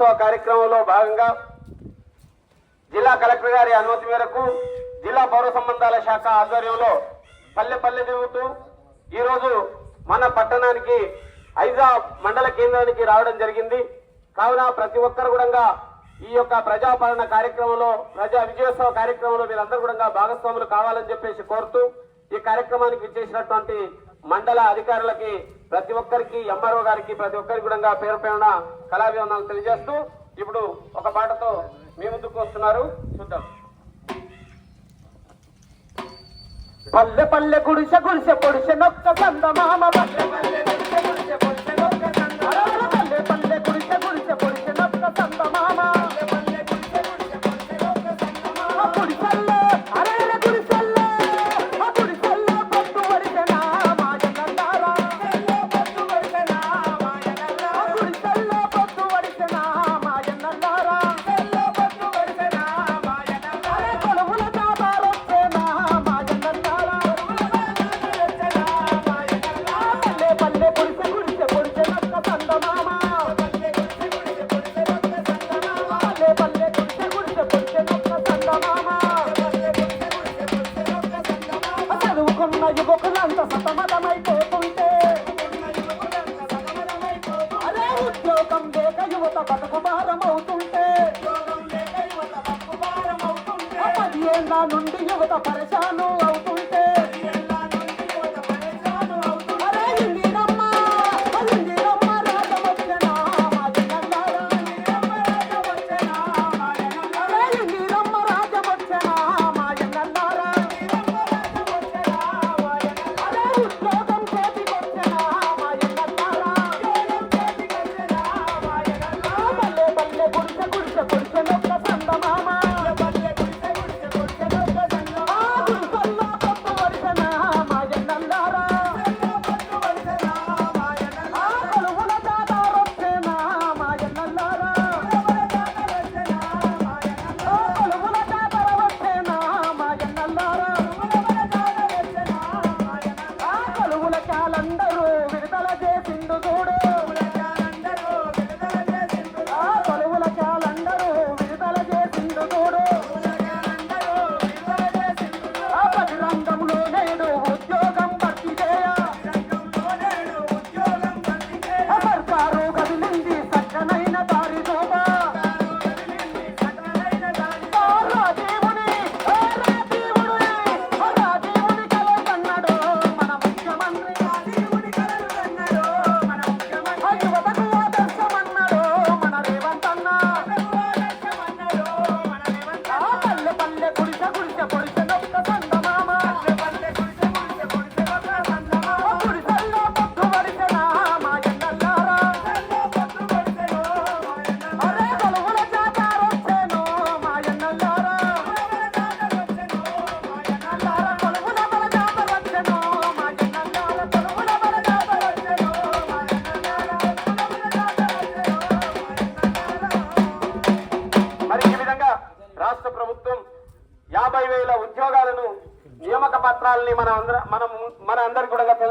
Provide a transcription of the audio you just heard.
విజయోత్సవ కార్యక్రమంలో భాగంగా జిల్లా కలెక్టర్ గారి అనుమతి మేరకు జిల్లా పౌర సంబంధాల శాఖ ఆధ్వర్యంలో పల్లె పల్లె తిరుగుతూ ఈరోజు మన పట్టణానికి ఐజా మండల కేంద్రానికి రావడం జరిగింది. కావున ప్రతి ఒక్కరు కూడా ఈ యొక్క ప్రజాపాలన కార్యక్రమంలో ప్రజా విజయోత్సవ కార్యక్రమంలో మీరందరూ కూడా భాగస్వాములు కావాలని చెప్పేసి కోరుతూ ఈ కార్యక్రమానికి విచ్చేసినటువంటి మండల అధికారులకి ప్రతి ఒక్కరికి ఎంఆర్ఓ గారికి ప్రతి ఒక్కరికి కూడా పేరు పేరున కళాభివందనాలు తెలియజేస్తూ ఇప్పుడు ఒక పాటతో మీ ముందుకు వస్తున్నారు. చూద్దాం. పల్లె పల్లె గుడిసె గుడిసె పొడిసె నొక్క చందమామ. పల్లె పల్లె చదువుకున్న యువకులంతా సతమతమైపోతుంటే. అదే ఉద్యోగం లేక యువత బతుకు భారం అవుతుంటే పదిహేళ్ళ నుండి యువత పరేషాను రాష్ట్ర ప్రభుత్వం యాభై వేల ఉద్యోగాలను నియామక పత్రాలని మన అందర మనం మన అందరికి కూడా తెలుసు.